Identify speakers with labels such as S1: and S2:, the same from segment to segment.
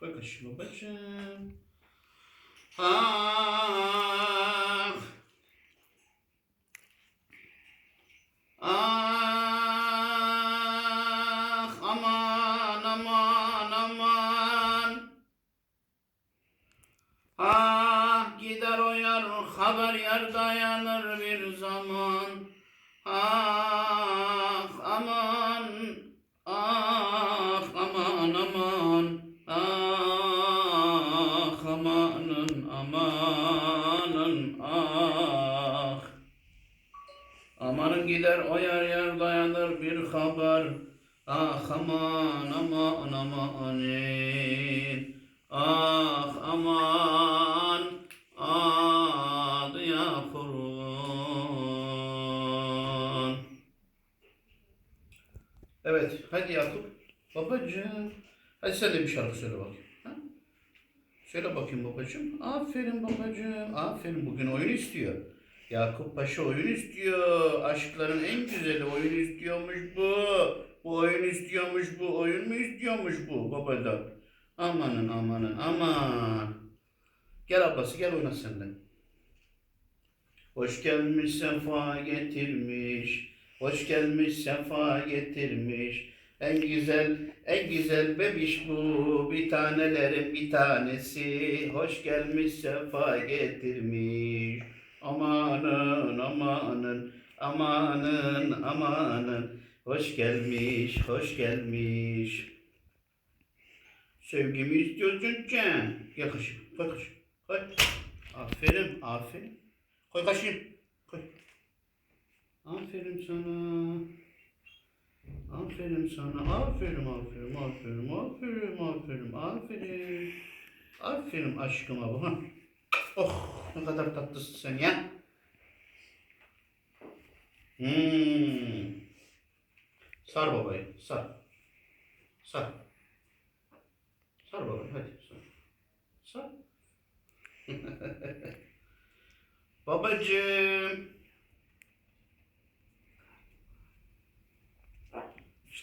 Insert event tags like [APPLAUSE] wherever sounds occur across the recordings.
S1: Koy kaşığı babacığım. Ah. Ah. Aman aman aman. Ah gider o yar haber yer dayanır bir zaman. Ah aman ah amanın ah. Amanın gider o yer yer dayanır bir haber. Ah aman aman amanin Ah aman adı ya kurban. Evet hadi Yakup. Babacığım Hadi sen de bir şarkı söyle bakayım? Söyle bakayım babacığım Aferin babacığım aferin bugün oyun istiyor Yakup Paşa oyun istiyor. Aşkların en güzeli oyun istiyormuş bu. Bu oyun istiyormuş bu. Oyun mu istiyormuş bu babadan? Amanın amanın aman. Gel ablası gel oyna sen de. Hoş gelmiş sefa getirmiş. Hoş gelmiş sefa getirmiş. En güzel, en güzel bebiş bu. Bir tanelerin bir tanesi. Hoş gelmiş sefa getirmiş. Amanın amanın amanın amanın hoş gelmiş hoş gelmiş. Sevgimi istiyorsun can. Gel kaşığım koy kaşığım koy. Aferin aferin. Koy kaşığım koy. Aferin sana. Aferin sana. Aferin aferin aferin aferin aferin aferin. Aferin aşkıma bu. Oh ne kadar tatlısın sen ya. Hmm. Sar babayı sar. Sar. Sar babayı hadi sar. Sar. [LAUGHS] Babacığım.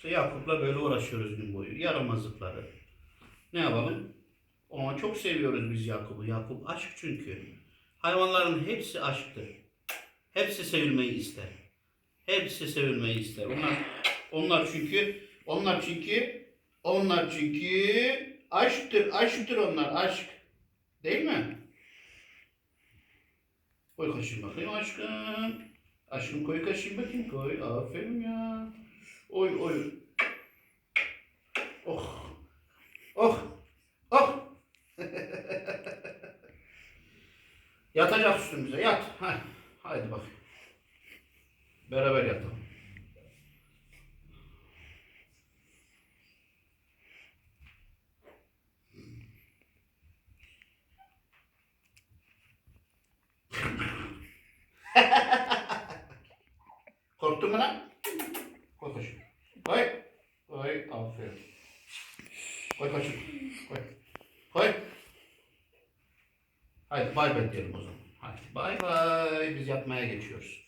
S1: İşte Yakup'la böyle uğraşıyoruz gün boyu. Yaramazlıkları. Ne yapalım? Ama çok seviyoruz biz Yakup'u. Yakup aşk çünkü. Hayvanların hepsi aşktır. Hepsi sevilmeyi ister. Hepsi sevilmeyi ister. Onlar onlar çünkü onlar çünkü onlar çünkü aşktır. Aşktır onlar. Aşk. Değil mi? Koy kaşığım bakayım aşkım. Aşkım koy kaşığım bakayım koy. Aferin ya. Oy oy. Oh. Oh. Oh. [LAUGHS] Yatacak üstümüze. Yat. Hadi. Haydi bak. Beraber yatalım. [LAUGHS] Korktun mu lan? Koy kaşığı. Koy. Koy. Aferin. Koy kaşığı. Koy. Koy. Haydi bay bay diyelim o zaman. Hadi bay bay. Biz yatmaya geçiyoruz.